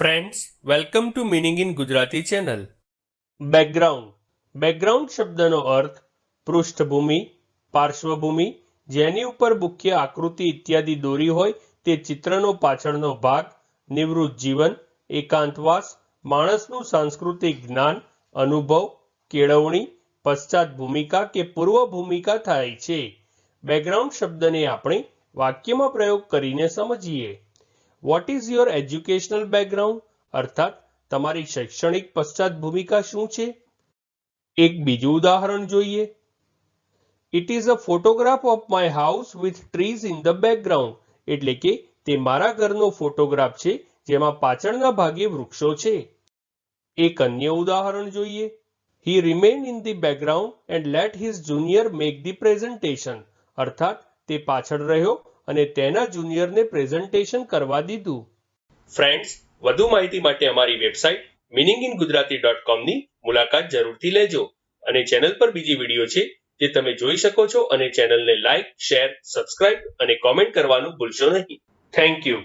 Friends welcome to meaning in Gujarati channel background background શબ્દનો અર્થ પૃષ્ઠભૂમિ, પાર્શ્વભૂમિ, જેની ઉપર મુખ્ય આકૃતિ ઇત્યાદિ દોરી હોય તે ચિત્રનો પાછળનો ભાગ, નિવૃત્ત જીવન, એકાંતવાસ, માણસનું સાંસ્કૃતિક જ્ઞાન, અનુભવ, કેળવણી, પશ્ચાત ભૂમિકા કે પૂર્વ ભૂમિકા થાય છે. બેકગ્રાઉન્ડ શબ્દને આપણે વાક્યમાં પ્રયોગ કરીને સમજીએ. What is your educational background અર્થાત, તમારી શૈક્ષણિક પશ્ચાત ભૂમિકા શું છે? એક બીજું ઉદાહરણ જોઈએ. It is a photograph of my house with trees in the background એટલે કે, તે મારા ઘરનો ફોટોગ્રાફ છે, જેમાં પાછળના ભાગે વૃક્ષો છે. એક અન્ય ઉદાહરણ જોઈએ. He remain in the background and let his junior make the presentation અર્થાત, તે પાછળ રહ્યો અને તેના જુનિયરને પ્રેઝન્ટેશન કરવા દીધું. ફ્રેન્ડ્સ, વધુ માહિતી માટે અમારી website meaning in Gujarati dot કોમની મુલાકાત જરૂરથી લેજો અને ચેનલ પર બીજી વીડિયો છે જે તમે જોઈ શકો છો અને ચેનલને લાઇક, શેર, સબસ્ક્રાઇબ અને કોમેન્ટ કરવાનું ભૂલશો નહીં. Thank you.